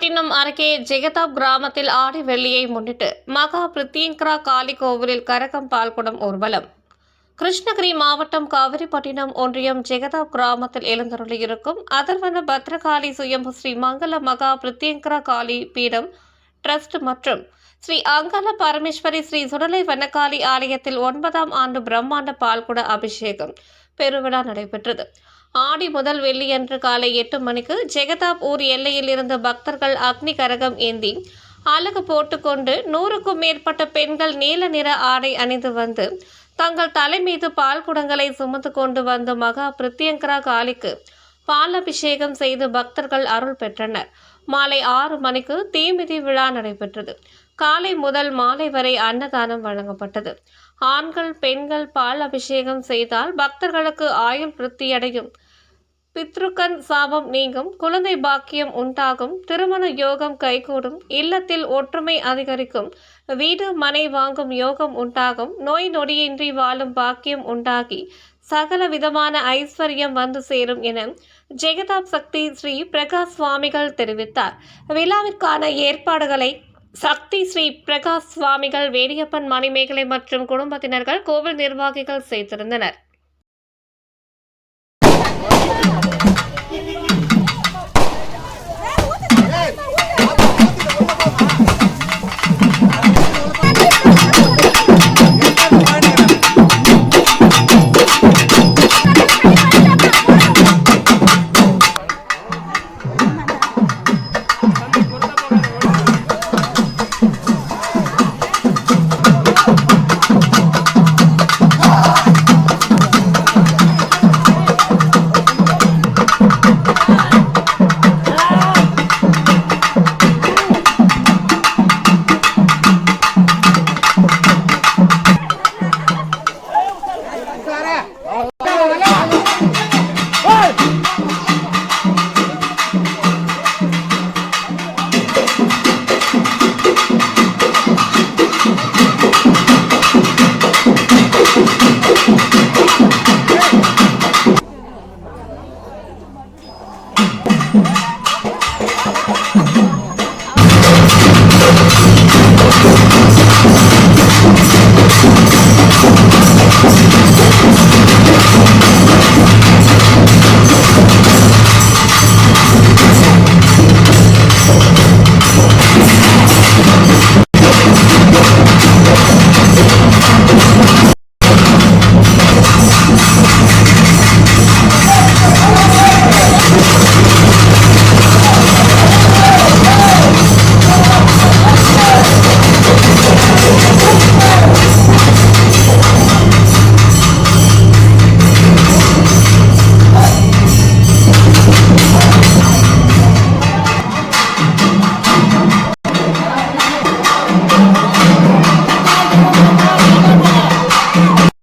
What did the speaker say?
நாகப்பட்டினம் அருகே ஜெகதாப் கிராமத்தில் ஆடி வெள்ளியை முன்னிட்டு மகா பிரித்தியங்கரா காளி கோவிலில் கரகம் பால்குடம் ஊர்வலம். கிருஷ்ணகிரி மாவட்டம் காவிரிப்பட்டினம் ஒன்றியம் ஜெகதாப் கிராமத்தில் எழுந்தருளியிருக்கும் அதர்வன பத்ரகாளி சுயம்பு ஸ்ரீ மங்கள மகா பிரித்தியங்கரா காளி பீடம் ட்ரஸ்ட் மற்றும் ஸ்ரீ அங்கல பரமேஸ்வரி ஸ்ரீ சுடலை வனக்காளி ஆலயத்தில் ஒன்பதாம் ஆண்டு பிரம்மாண்ட பால்குட அபிஷேகம் பெருவிழா நடைபெற்றது. ஆடி முதல் வெள்ளியன்று காலை எட்டு மணிக்கு ஜெகதாப் ஊர் எல்லையில் இருந்த பக்தர்கள் அக்னி கரகம் ஏந்தி அலகு போட்டுக்கொண்டு நூறுக்கும் மேற்பட்ட பெண்கள் நீல நிற ஆடை அணிந்து வந்து தங்கள் தலை மீது பால் குடங்களை சுமந்து கொண்டு வந்த மகா பிரித்தியங்கரா காளிக்கு பால் அபிஷேகம் செய்து பக்தர்கள் அருள் பெற்றனர். மாலை ஆறு மணிக்கு தீமிதி விழா நடைபெற்றது. காலை முதல் மாலை வரை அன்னதானம் வழங்கப்பட்டது. ஆண்கள் பெண்கள் பால் அபிஷேகம் செய்தால் பக்தர்களுக்கு ஆயுள் விருத்தியடையும். பித்ருக்கன் சாபம் நீங்கும் குழந்தை பாக்கியம் உண்டாகும் திருமண யோகம் கைகூடும் இல்லத்தில் ஒற்றுமை அதிகரிக்கும் வீடு மனை வாங்கும் யோகம் உண்டாகும் நோய் நொடியின்றி வாழும் பாக்கியம் உண்டாகி சகல விதமான ஐஸ்வர்யம் வந்து சேரும் என ஜெகதாப் சக்தி ஸ்ரீ பிரகாஷ் சுவாமிகள் தெரிவித்தார். விழாவிற்கான ஏற்பாடுகளை சக்தி ஸ்ரீ பிரகாஷ் சுவாமிகள் வேடியப்பன் மணிமேகலை மற்றும் குடும்பத்தினர்கள் கோவில் நிர்வாகிகள் செய்திருந்தனர்